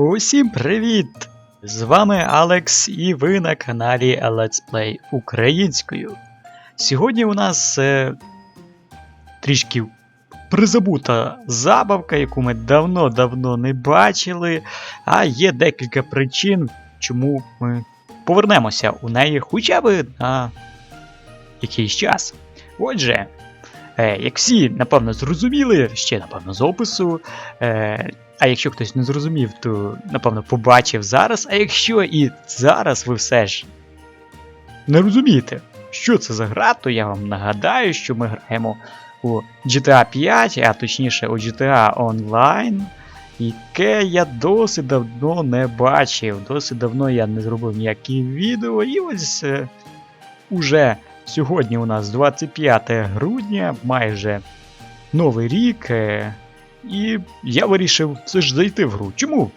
Усім привіт! З вами Алекс і ви на каналі Let's Play українською. Сьогодні у нас е, трішки призабута забавка, яку ми давно-давно не бачили, а є декілька причин, чому ми повернемося у неї хоча б на якийсь час. Отже, е, як всі напевно зрозуміли, ще напевно з опису. Е, а якщо хтось не зрозумів, то напевно побачив зараз. А якщо і зараз ви все ж не розумієте, що це за гра, то я вам нагадаю, що ми граємо у GTA 5, а точніше у GTA Online, яке я досить давно не бачив. Досить давно я не зробив ніякі відео. І ось е, уже сьогодні у нас 25 грудня, майже новий рік. І я вирішив все ж зайти в гру. Чому?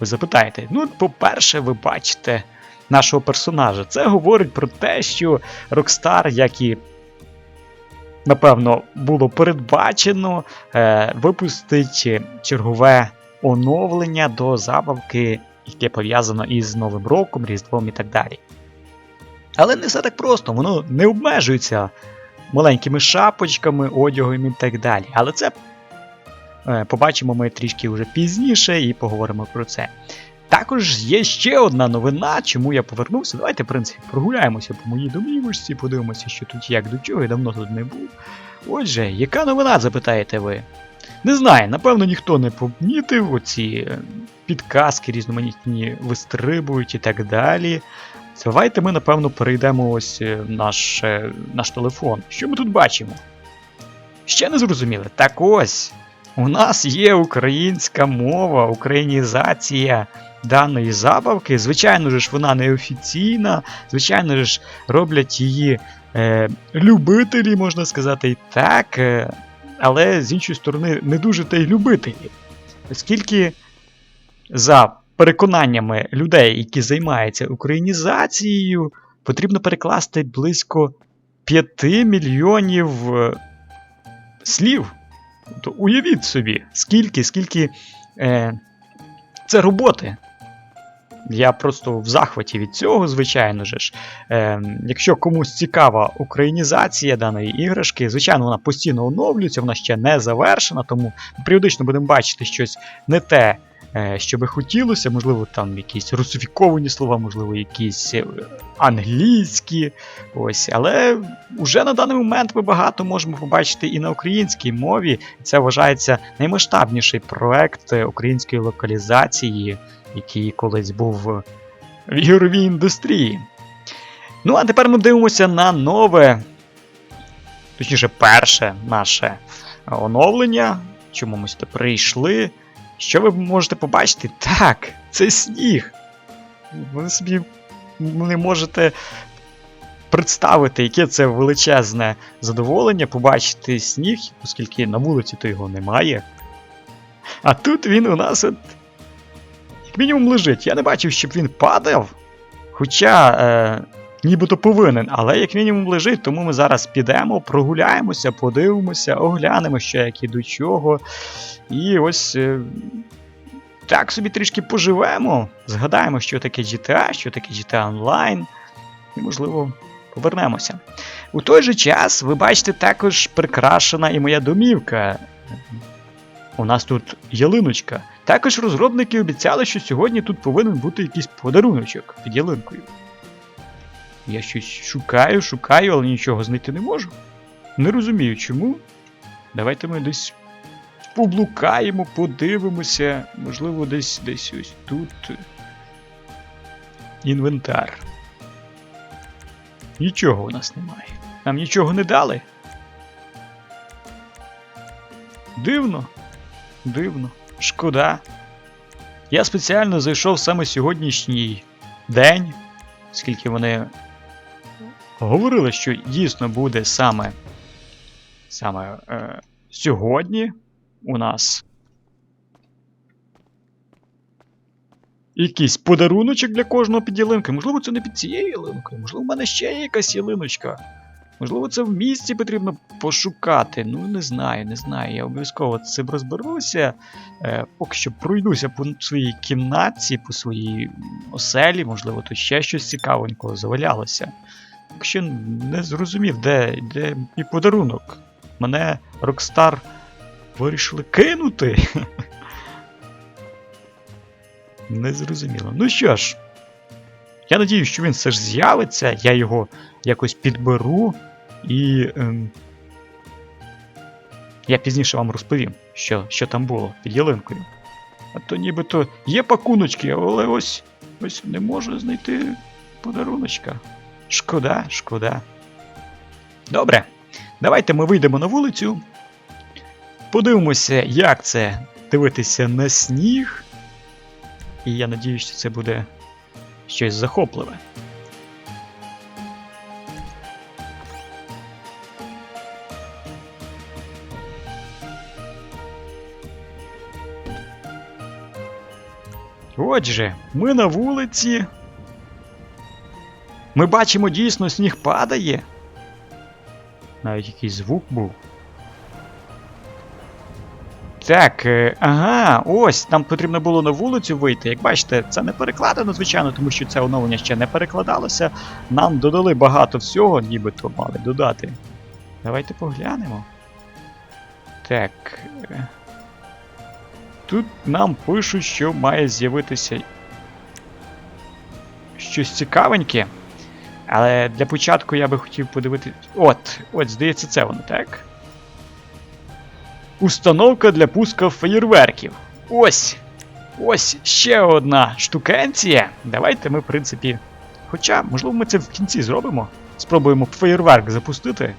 Ви запитаєте? Ну, по-перше, ви бачите нашого персонажа. Це говорить про те, що Rockstar, як і, напевно, було передбачено, е, випустить чергове оновлення до забавки, яке пов'язано із Новим роком, Різдвом і так далі. Але не все так просто, воно не обмежується маленькими шапочками, одягом і так далі. Але це Побачимо ми трішки вже пізніше і поговоримо про це. Також є ще одна новина, чому я повернувся. Давайте, в принципі, прогуляємося по моїй домівочці, подивимося, що тут як до чого, я давно тут не був. Отже, яка новина, запитаєте ви? Не знаю, напевно, ніхто не помітив оці е, підказки різноманітні вистрибують і так далі. Давайте ми, напевно, перейдемо ось е, наш, е, наш телефон. Що ми тут бачимо? Ще не зрозуміли? Так ось. У нас є українська мова, українізація даної забавки. Звичайно ж, вона неофіційна, звичайно ж, роблять її е, любителі, можна сказати, і так. Е, але з іншої сторони, не дуже та й любителі. Оскільки за переконаннями людей, які займаються українізацією, потрібно перекласти близько 5 мільйонів е, слів. То уявіть собі, скільки, скільки е, це роботи. Я просто в захваті від цього, звичайно ж. Е, якщо комусь цікава українізація даної іграшки, звичайно, вона постійно оновлюється, вона ще не завершена, тому періодично будемо бачити щось не те, що би хотілося, можливо, там якісь русифіковані слова, можливо, якісь е, англійські. Ось, але вже на даний момент ми багато можемо побачити і на українській мові. Це вважається наймасштабніший проект української локалізації, який колись був в ігровій індустрії. Ну, а тепер ми дивимося на нове, точніше, перше наше оновлення. Чому ми сюди прийшли? Що ви можете побачити? Так, це сніг. Ви собі не можете представити, яке це величезне задоволення побачити сніг, оскільки на вулиці то його немає. А тут він у нас от, як мінімум лежить. Я не бачив, щоб він падав. Хоча е, нібито повинен, але як мінімум лежить, тому ми зараз підемо, прогуляємося, подивимося, оглянемо, що як і до чого. І ось. Е, так собі трішки поживемо, згадаємо, що таке GTA, що таке GTA Online, і, можливо, повернемося. У той же час, ви бачите, також прикрашена і моя домівка. У нас тут ялиночка. Також розробники обіцяли, що сьогодні тут повинен бути якийсь подаруночок під ялинкою. Я щось шукаю, шукаю, але нічого знайти не можу. Не розумію чому. Давайте ми десь поблукаємо, подивимося. Можливо, десь десь ось тут. Інвентар. Нічого у нас немає. Нам нічого не дали. Дивно. Дивно. Шкода. Я спеціально зайшов саме сьогоднішній день, оскільки вони говорили, що дійсно буде саме саме е, сьогодні у нас якийсь подаруночок для кожного під ялинкою. Можливо, це не під цією ялинкою, можливо, в мене ще є якась ялиночка. Можливо, це в місті потрібно пошукати. Ну, не знаю, не знаю. Я обов'язково з цим розберуся. Е, поки що пройдуся по своїй кімнатці, по своїй оселі, можливо, тут ще щось цікавенького завалялося. Що не зрозумів, де, де мій подарунок. Мене Rockstar вирішили кинути. Не зрозуміло. Ну що ж, я надіюсь, що він все ж з'явиться, я його якось підберу і. Ем, я пізніше вам розповім, що, що там було під ялинкою. А то нібито є пакуночки, але ось ось не можу знайти подаруночка. Шкода, шкода. Добре, давайте ми вийдемо на вулицю. Подивимося, як це дивитися на сніг. І я надіюсь, що це буде щось захопливе. Отже, ми на вулиці. Ми бачимо дійсно сніг падає. Навіть якийсь звук був. Так, е, ага, ось, нам потрібно було на вулицю вийти. Як бачите, це не перекладено, звичайно, тому що це оновлення ще не перекладалося. Нам додали багато всього, нібито мали додати. Давайте поглянемо. Так. е, Тут нам пишуть, що має з'явитися щось цікавеньке. Але для початку я би хотів подивитися. От, от, здається, це воно, так? Установка для пуска феєрверків. Ось. Ось ще одна штукенція. Давайте ми, в принципі. Хоча, можливо, ми це в кінці зробимо. Спробуємо феєрверк запустити.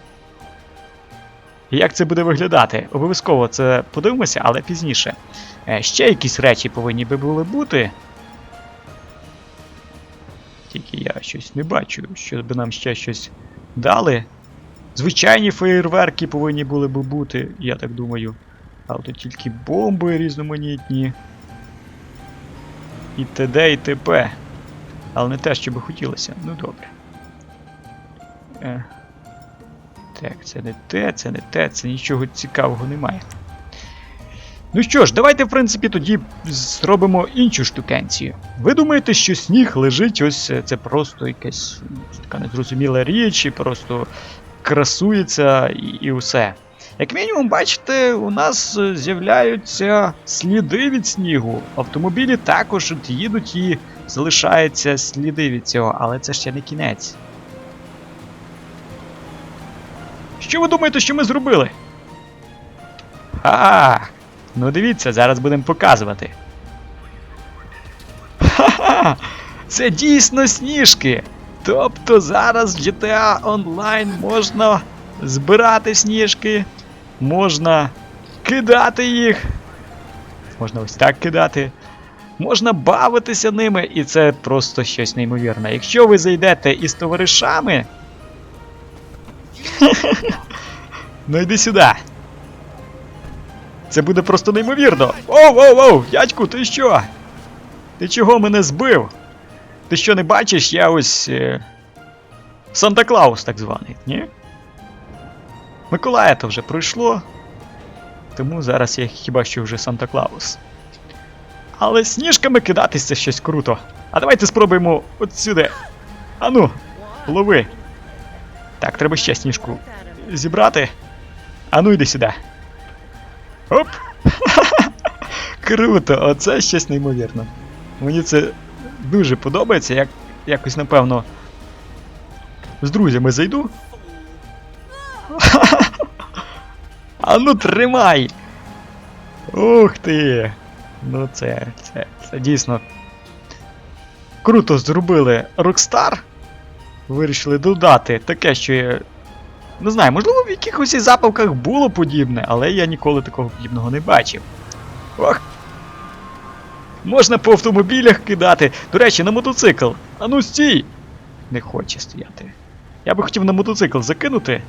Як це буде виглядати? Обов'язково це подивимося, але пізніше. Е, Ще якісь речі повинні би були бути. Тільки я щось не бачу, щоб нам ще щось дали. Звичайні феєрверки повинні були би бути, я так думаю. А тут тільки бомби різноманітні. І т.д. і т.п. Але не те, що би хотілося. Ну добре. Е. Так, це не те, це не те, це нічого цікавого немає. Ну що ж, давайте, в принципі, тоді зробимо іншу штукенцію. Ви думаєте, що сніг лежить, ось е, це просто якась така незрозуміла річ, і просто красується і, і все. Як мінімум, бачите, у нас е, з'являються сліди від снігу. Автомобілі також от їдуть і залишаються сліди від цього, але це ще не кінець. Що ви думаєте, що ми зробили? А, ну дивіться, зараз будемо показувати. Ха-ха! Це дійсно сніжки! Тобто зараз GTA Online можна збирати сніжки, можна кидати їх. Можна ось так кидати. Можна бавитися ними, і це просто щось неймовірне. Якщо ви зайдете із товаришами. ну йди сюди. Це буде просто неймовірно. Оу, оу, оу, дядьку, ти що? Ти чого мене збив? Ти що не бачиш, я ось. Е... Санта Клаус, так званий, ні? Миколая то вже пройшло. Тому зараз я хіба що вже Санта Клаус. Але сніжками кидатись це щось круто. А давайте спробуємо от сюди. Ану, лови. Так, треба ще сніжку зібрати. Ану, йди сюди. Оп! Круто, оце щось неймовірно. Мені це дуже подобається, як якось, напевно, з друзями зайду. А ну тримай! Ух ти! Ну це, це, це дійсно круто зробили Rockstar. Вирішили додати таке, що. Не знаю, можливо, в якихось і запалках було подібне, але я ніколи такого подібного не бачив. Ох! Можна по автомобілях кидати. До речі, на мотоцикл. А ну стій! Не хоче стояти. Я би хотів на мотоцикл закинути,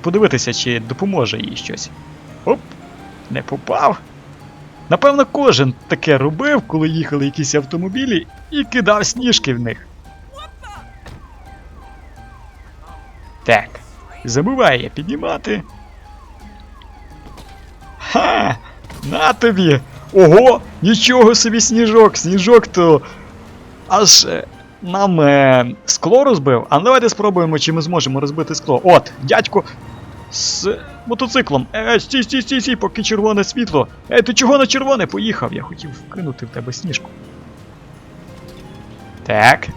подивитися, чи допоможе їй щось. Оп! Не попав. Напевно, кожен таке робив, коли їхали якісь автомобілі і кидав сніжки в них. Так. Забуває піднімати. Ха! На тобі! Ого! Нічого собі сніжок! Сніжок то аж е, нам е, скло розбив. А ну давайте спробуємо, чи ми зможемо розбити скло. От, дядько з мотоциклом. Е, стій, стій, стій, стій, поки червоне світло. Е, ти чого на червоне поїхав? Я хотів вкинути в тебе сніжку. Так.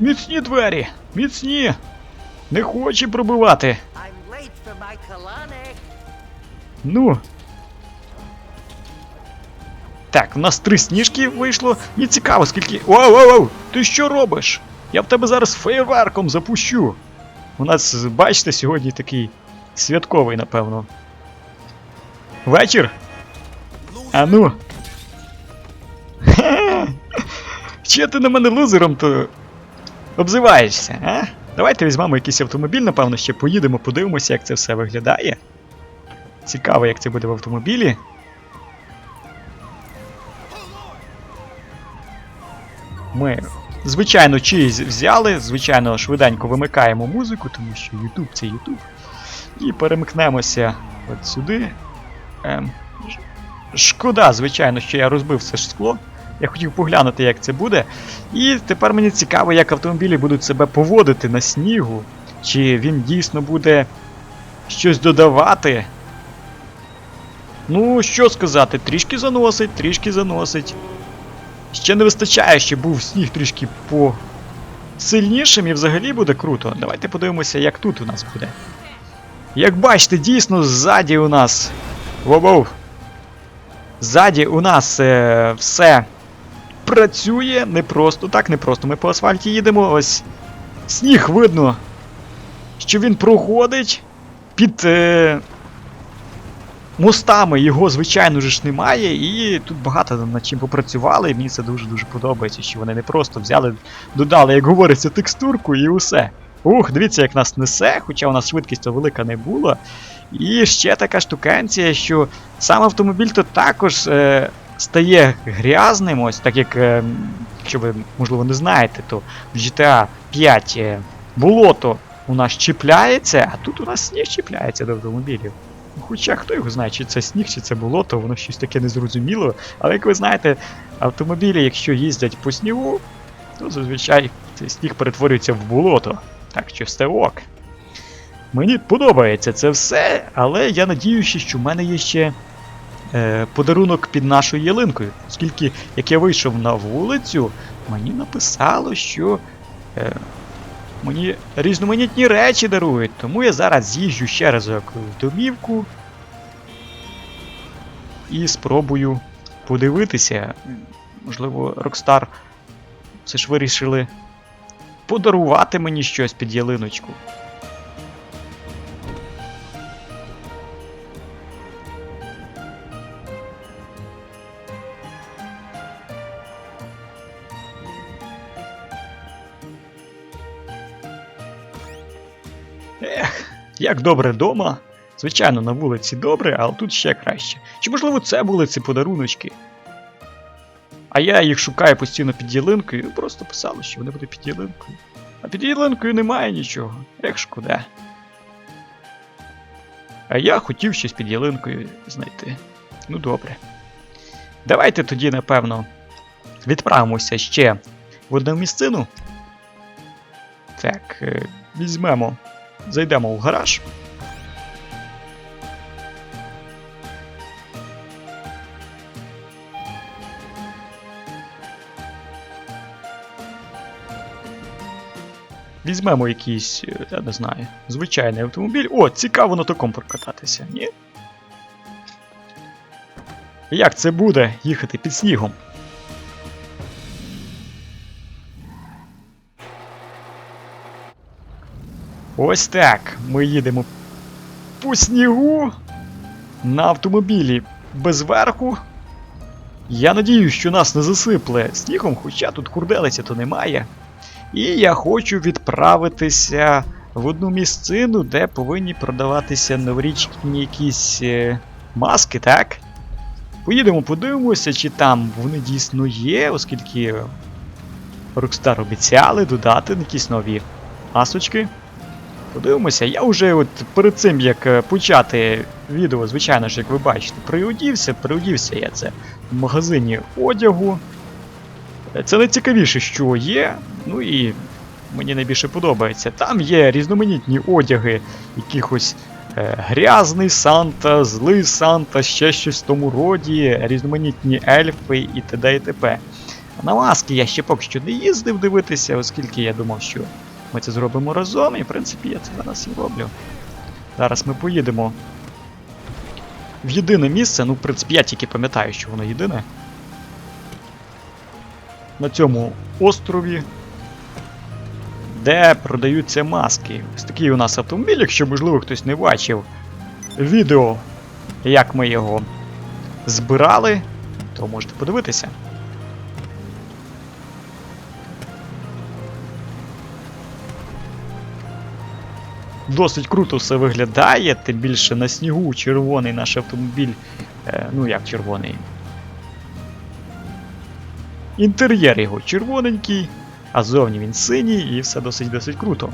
Міцні двері! Міцні! Не хоче пробивати. Ну. Так, у нас три сніжки вийшло. Мені цікаво, скільки. Вау, вау, вау! Ти що робиш? Я в тебе зараз фейерверком запущу. У нас, бачите, сьогодні такий святковий, напевно. Вечір? А ну. Чи ти на мене лузером то обзиваєшся, а? Давайте візьмемо якийсь автомобіль, напевно, ще поїдемо, подивимося, як це все виглядає. Цікаво, як це буде в автомобілі. Ми, звичайно, чиїсь взяли, звичайно, швиденько вимикаємо музику, тому що YouTube це YouTube. І перемикнемося от сюди. Ем, шкода, звичайно, що я розбив все ж скло. Я хотів поглянути, як це буде. І тепер мені цікаво, як автомобілі будуть себе поводити на снігу. Чи він дійсно буде щось додавати. Ну, що сказати, трішки заносить, трішки заносить. Ще не вистачає, щоб був сніг трішки по сильнішим і взагалі буде круто. Давайте подивимося, як тут у нас буде. Як бачите, дійсно ззаді у нас. Воу-воу. Ззаді у нас е, все працює не просто так, не просто ми по асфальті їдемо. Ось сніг видно, що він проходить під е, мостами. Його, звичайно ж, немає, і тут багато над чим попрацювали, і мені це дуже-дуже подобається, що вони не просто взяли, додали, як говориться, текстурку і усе. Ух, дивіться, як нас несе, хоча у нас швидкість велика не була. І ще така штукенція, що сам автомобіль то також е, стає грязним, ось так як, е, якщо ви, можливо, не знаєте, то в GTA 5 е, болото у нас чіпляється, а тут у нас сніг чіпляється до автомобілів. Хоча хто його знає, чи це сніг, чи це болото, воно щось таке незрозуміло. Але як ви знаєте, автомобілі, якщо їздять по снігу, то зазвичай цей сніг перетворюється в болото. Так що все ок. Мені подобається це все, але я надіюся, що в мене є ще е, подарунок під нашою ялинкою. Оскільки, як я вийшов на вулицю, мені написало, що е, мені різноманітні речі дарують. Тому я зараз з'їжджу ще разок в домівку і спробую подивитися. Можливо, Rockstar все ж вирішили подарувати мені щось під ялиночку. Як добре вдома. Звичайно, на вулиці добре, але тут ще краще. Чи можливо це були ці подаруночки? А я їх шукаю постійно під ялинкою, просто писало, що вони будуть під ялинкою. А під ялинкою немає нічого. Ех, шкода. А я хотів щось під ялинкою знайти. Ну добре. Давайте тоді, напевно, відправимося ще в одну місцину. Так, е, візьмемо, зайдемо в гараж. Візьмемо якийсь, е, я не знаю, звичайний автомобіль. О, цікаво на такому прокататися, ні? Як це буде їхати під снігом? Ось так. Ми їдемо по снігу на автомобілі без верху. Я надію, що нас не засипле снігом, хоча тут хурделиця то немає. І я хочу відправитися в одну місцину, де повинні продаватися новорічні якісь е, маски, так? Поїдемо, подивимося, чи там вони дійсно є, оскільки Rockstar обіцяли додати якісь нові масочки. Подивимося, я вже от перед цим як е, почати відео, звичайно ж, як ви бачите, приодівся, приодівся я це в магазині одягу. Е, Це найцікавіше, що є. Ну і мені найбільше подобається. Там є різноманітні одяги, якихось е, грязний Санта, злий Санта, ще щось в тому роді, різноманітні ельфи і т.д. і т.п. На маски я ще поки що не їздив дивитися, оскільки я думав, що ми це зробимо разом, і в принципі я це зараз і роблю. Зараз ми поїдемо в єдине місце, ну, в принципі, я тільки пам'ятаю, що воно єдине. На цьому острові, де продаються маски. Ось такий у нас автомобіль, якщо, можливо, хтось не бачив відео, як ми його збирали, то можете подивитися. Досить круто все виглядає, тим більше на снігу червоний наш автомобіль. Е, ну як червоний. Інтер'єр його червоненький, а зовні він синій і все досить досить круто.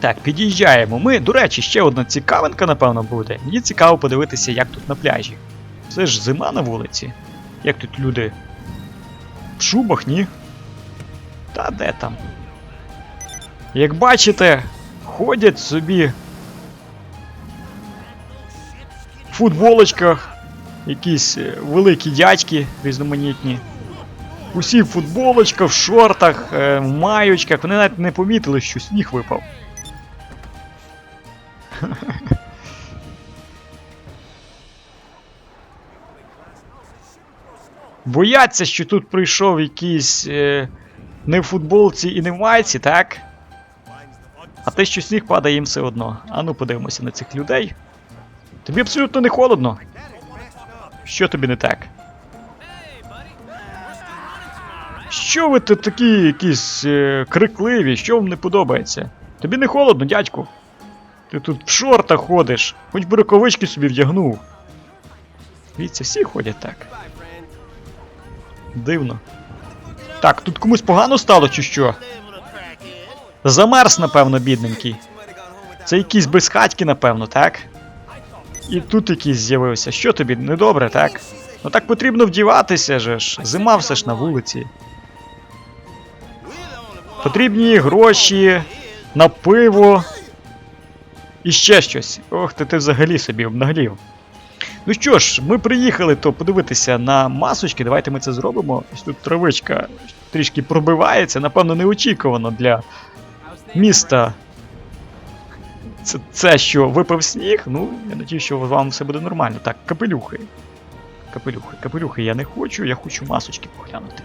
Так, під'їжджаємо. Ми, до речі, ще одна цікавинка, напевно, буде. Мені цікаво подивитися, як тут на пляжі. Це ж зима на вулиці. Як тут люди. В шубах, ні? Та де там? Як бачите, ходять собі в футболочках, якісь е, великі дядьки різноманітні. Усі в футболочках, в шортах, е, в маючках. Вони навіть не помітили, що сніг випав. Бояться, що тут прийшов якийсь е, не в футболці і не в майці, так? А те, що сніг падає їм все одно. А ну подивимося на цих людей. Тобі абсолютно не холодно. Що тобі не так? Що ви тут такі якісь е, крикливі, що вам не подобається? Тобі не холодно, дядьку? Ти тут в шортах ходиш, хоч би рукавички собі вдягнув. Дивіться, всі ходять так. Дивно. Так, тут комусь погано стало чи що? Замерз, напевно, бідненький. Це якийсь безхатьки, напевно, так? І тут якийсь з'явився. Що тобі, недобре, так? Ну так потрібно вдіватися же ж. Зима все ж на вулиці. Потрібні гроші на пиво. І ще щось. Ох, ти ти взагалі собі обнаглів. Ну що ж, ми приїхали то подивитися на масочки. Давайте ми це зробимо. Ось тут травичка трішки пробивається, напевно, неочікувано для міста. Це, це що, випав сніг? Ну, я надію, що вам все буде нормально. Так, капелюхи. Капелюхи, капелюхи я не хочу, я хочу масочки поглянути.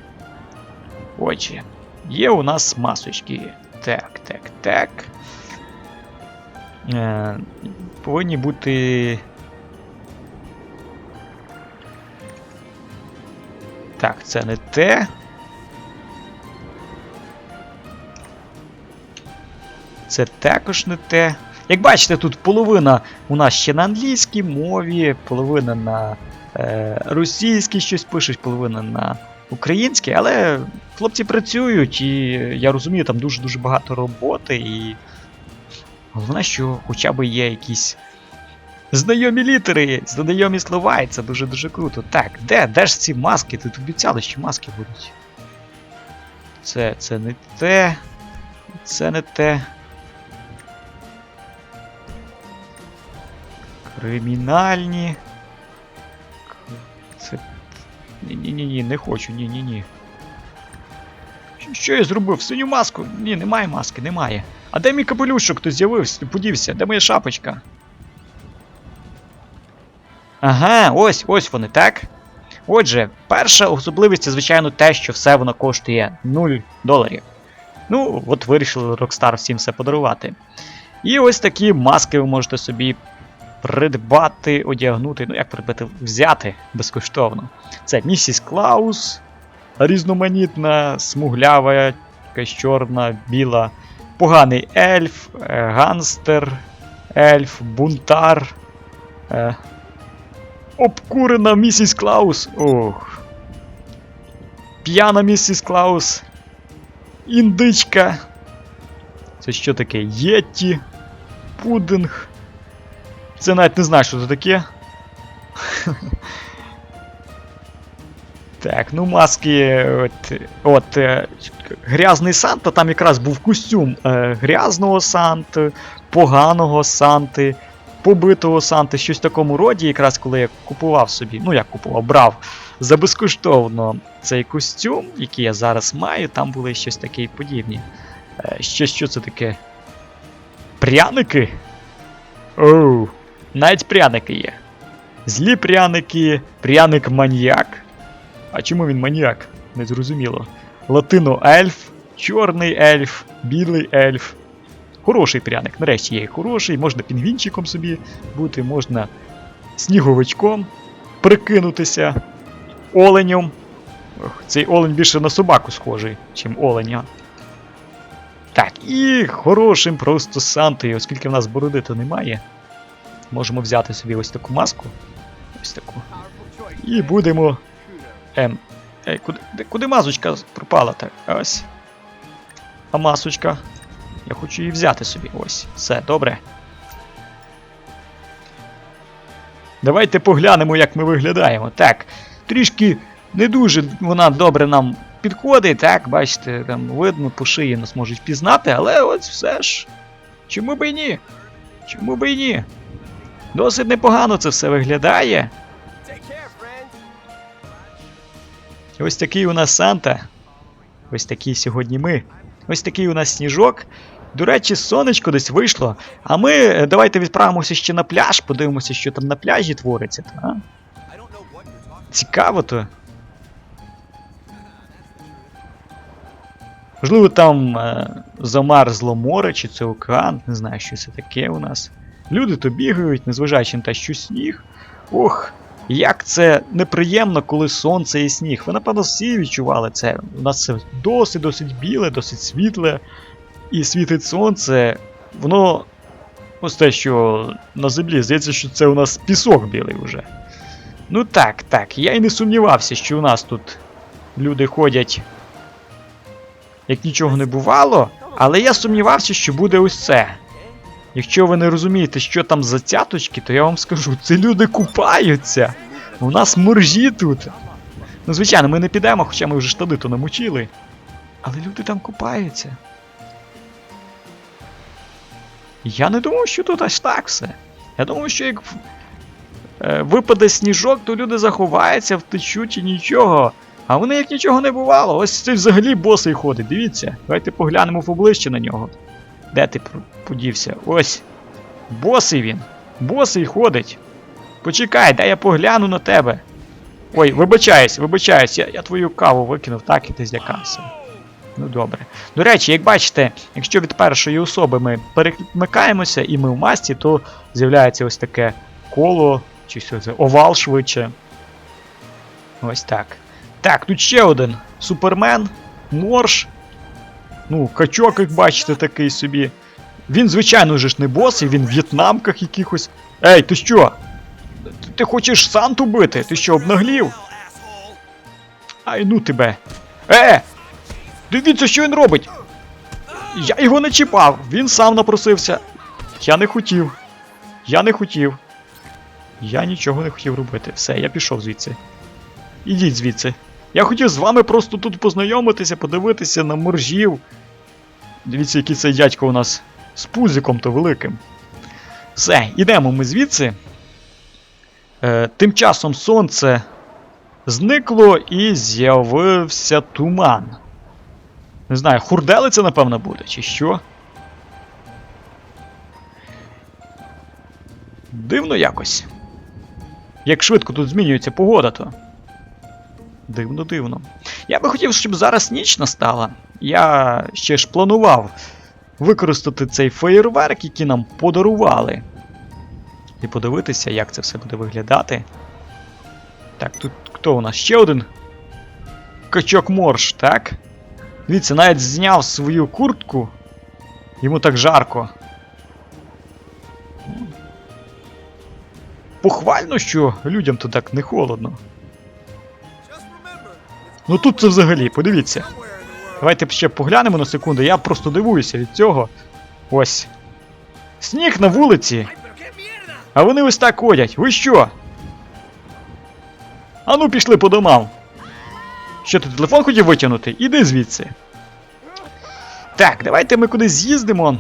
Отже, є у нас масочки. Так, так, так. Е, повинні бути. Так, це не те. Це також не те. Як бачите, тут половина у нас ще на англійській мові, половина на е, російській щось пишуть, половина на українській, але хлопці працюють, і я розумію, там дуже-дуже багато роботи, і головне, що хоча б є якісь знайомі літери, знайомі слова, і це дуже-дуже круто. Так, де? Де ж ці маски? Тут обіцяли, що маски будуть. Це, це не те. Це не те. Кримінальні. Це. Ні-ні-ні, не хочу, ні-ні-ні. Що- я зробив? Синю маску? Ні, немає маски, немає. А де мій капелюшок? Хто з'явився? Подівся, де моя шапочка? Ага, ось, ось вони, так? Отже, перша особливість це, звичайно, те, що все воно коштує 0 доларів. Ну, от вирішили Rockstar всім все подарувати. І ось такі маски ви можете собі придбати, одягнути, ну як придбати, взяти безкоштовно. Це місіс Клаус, різноманітна, смуглява, якась чорна, біла, поганий ельф, е, ганстер, ельф, бунтар. Е, обкурена місіс Клаус. Ох. П'яна місіс Клаус. Індичка. Це що таке? Єтті, пудинг. Це навіть не знаю, що це таке. Так, ну маски. От, от е, грязний Санта, там якраз був костюм е, грязного Санти, поганого Санти, побитого Санти, щось в такому роді, якраз коли я купував собі, ну як купував, брав за безкоштовно цей костюм, який я зараз маю, там були щось таке подібні. Ще що це таке? Пряники? Оу, навіть пряники є. Злі пряники, пряник маньяк. А чому він маніяк? Незрозуміло. Латино ельф, чорний ельф, білий ельф. Хороший пряник. Нарешті є хороший, можна пінгвінчиком собі бути, можна сніговичком прикинутися, оленем. Ох, цей олень більше на собаку схожий, чим оленя. Так, і хорошим просто Сантою, оскільки в нас бороди то немає. Можемо взяти собі ось таку маску. Ось таку. І будемо Ем. Ей, куди, куди масочка пропала так? Ось. А масочка. Я хочу її взяти собі. Ось. Все, добре. Давайте поглянемо, як ми виглядаємо. Так. Трішки не дуже вона добре нам підходить, так, бачите, там видно, по шиї нас можуть пізнати, але ось все ж. Чому би і ні? Чому би і ні? Досить непогано це все виглядає. Ось такий у нас Санта. Ось такий сьогодні ми. Ось такий у нас сніжок. До речі, сонечко десь вийшло. А ми е, давайте відправимося ще на пляж, подивимося, що там на пляжі твориться. А? Цікаво то. Можливо, там е, замерзло море чи це океан, не знаю, що це таке у нас. Люди то бігають, незважаючи на те, що сніг. Ох, як це неприємно, коли сонце і сніг. Ви, напевно, всі відчували це. У нас це досить досить біле, досить світле. І світить сонце. Воно. Ось те, що на землі, здається, що це у нас пісок білий вже. Ну так, так. Я і не сумнівався, що у нас тут люди ходять. Як нічого не бувало, але я сумнівався, що буде ось це. Якщо ви не розумієте, що там за цяточки, то я вам скажу, це люди купаються. У нас моржі тут. Ну, звичайно, ми не підемо, хоча ми вже штани то намочили. Але люди там купаються. Я не думав, що тут аж так все. Я думав, що як е, випаде сніжок, то люди заховаються, втечуть і нічого. А вони як нічого не бувало. Ось цей взагалі босий ходить, дивіться. Давайте поглянемо в обличчя на нього. Де ти подівся? Ось. Босий він. Босий ходить. Почекай, дай я погляну на тебе. Ой, вибачаюсь, вибачаюсь, я, я твою каву викинув, так і ти злякався. Ну добре. До речі, як бачите, якщо від першої особи ми перемикаємося і ми в масті, то з'являється ось таке коло, чи що це, овал швидше. Ось так. Так, тут ще один супермен, морж. Ну, качок, як бачите, такий собі. Він, звичайно же ж не босий, він в в'єтнамках якихось. Ей, ти що? Ти хочеш Санту бити? Ти що, обнаглів? Ай ну тебе. Е! Дивіться, що він робить! Я його не чіпав, він сам напросився. Я не хотів. Я не хотів. Я нічого не хотів робити. Все, я пішов звідси. Ідіть звідси. Я хотів з вами просто тут познайомитися, подивитися на моржів. Дивіться, який цей дядько у нас з пузиком то великим. Все, ідемо ми звідси. Е, тим часом сонце зникло і з'явився туман. Не знаю, хурделиця, напевно, буде, чи що? Дивно якось. Як швидко тут змінюється погода, то. Дивно, дивно. Я би хотів, щоб зараз ніч настала. Я ще ж планував використати цей феєрверк, який нам подарували. І подивитися, як це все буде виглядати. Так, тут хто у нас? Ще один качок морж, так? Дивіться, навіть зняв свою куртку. Йому так жарко. Похвально, що людям то так не холодно. Ну тут це взагалі, подивіться. Давайте ще поглянемо на секунду. Я просто дивуюся від цього. Ось. Сніг на вулиці. А вони ось так ходять. Ви що? Ану пішли по домам. Що ти телефон хотів витягнути? Іди звідси. Так, давайте ми кудись з'їздимо.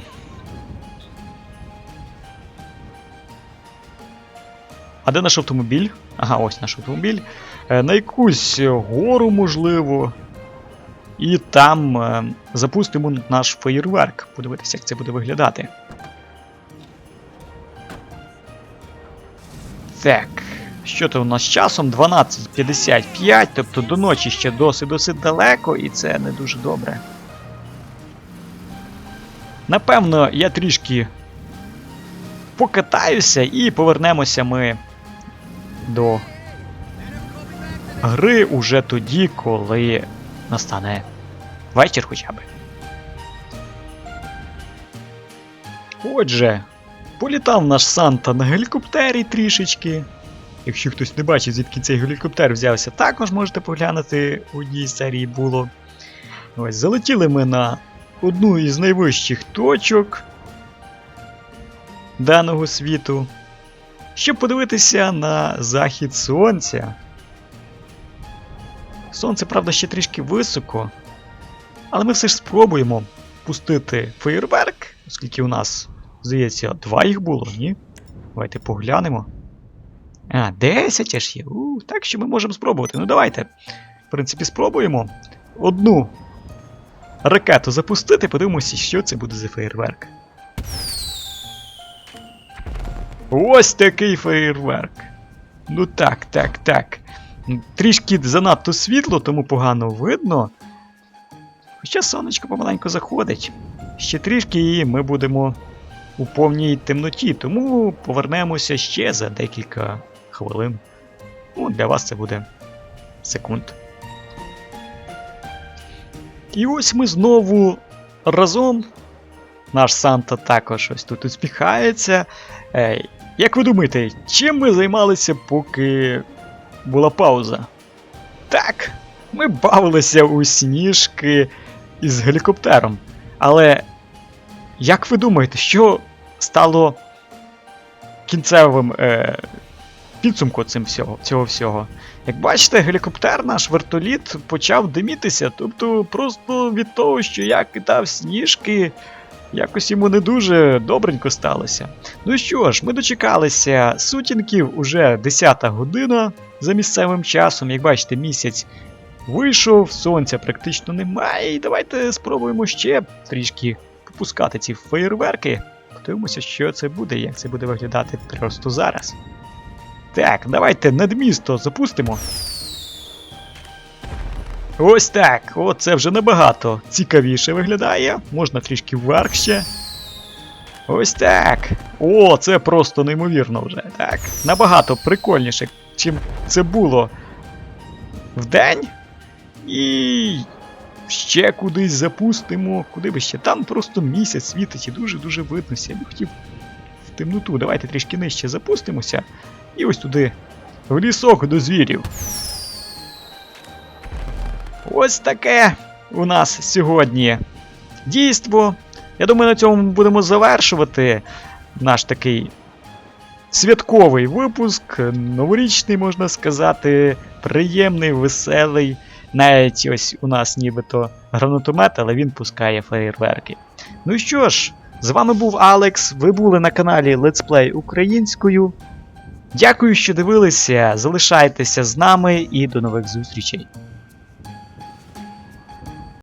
А де наш автомобіль? Ага, ось наш автомобіль. Е, на якусь гору, можливо. І там е, запустимо наш феєрверк. Подивитися, як це буде виглядати. Так. Що то у нас з часом? 12.55, тобто до ночі ще досить досить далеко, і це не дуже добре. Напевно, я трішки покатаюся і повернемося ми до гри уже тоді, коли настане вечір хоча б. Отже, політав наш Санта на гелікоптері трішечки. Якщо хтось не бачить, звідки цей гелікоптер взявся, також можете поглянути у одній серії було. Ось, залетіли ми на одну із найвищих точок даного світу, щоб подивитися на захід сонця. Сонце, правда, ще трішки високо, але ми все ж спробуємо пустити феєрверк, оскільки у нас, здається, два їх було, ні? Давайте поглянемо. А, 10 аж є. У, так що ми можемо спробувати. Ну давайте. В принципі, спробуємо одну ракету запустити, подивимося, що це буде за феєрверк. Ось такий феєрверк. Ну так, так, так. Трішки занадто світло, тому погано видно. Хоча сонечко помаленьку заходить. Ще трішки і ми будемо у повній темноті, тому повернемося ще за декілька хвилин. Ну, для вас це буде секунд. І ось ми знову разом. Наш Санта також ось тут усміхається. Е, як ви думаєте, чим ми займалися, поки була пауза? Так, ми бавилися у сніжки із гелікоптером. Але як ви думаєте, що стало кінцевим е, підсумком цим всього, цього всього? Як бачите, гелікоптер, наш вертоліт почав димітися. Тобто, просто від того, що я кидав сніжки, якось йому не дуже добренько сталося. Ну що ж, ми дочекалися сутінків уже 10 година за місцевим часом. Як бачите, місяць вийшов, сонця практично немає. І давайте спробуємо ще трішки попускати ці феєрверки. Подивимося, що це буде, як це буде виглядати просто зараз. Так, давайте над місто запустимо. Ось так. О, це вже набагато цікавіше виглядає. Можна трішки вверх. Ось так. О, це просто неймовірно вже. Так. Набагато прикольніше, чим це було вдень. І ще кудись запустимо. Куди би ще? Там просто місяць світить і дуже-дуже виднося. Я б хотів в темноту. Давайте трішки нижче запустимося. І ось туди, в лісок до звірів. Ось таке у нас сьогодні дійство. Я думаю, на цьому ми будемо завершувати наш такий святковий випуск, новорічний, можна сказати, приємний, веселий. Навіть ось у нас нібито гранатомет, але він пускає феєрверки. Ну що ж, з вами був Алекс. Ви були на каналі Let's Play українською. Дякую, що дивилися. Залишайтеся з нами і до нових зустрічей.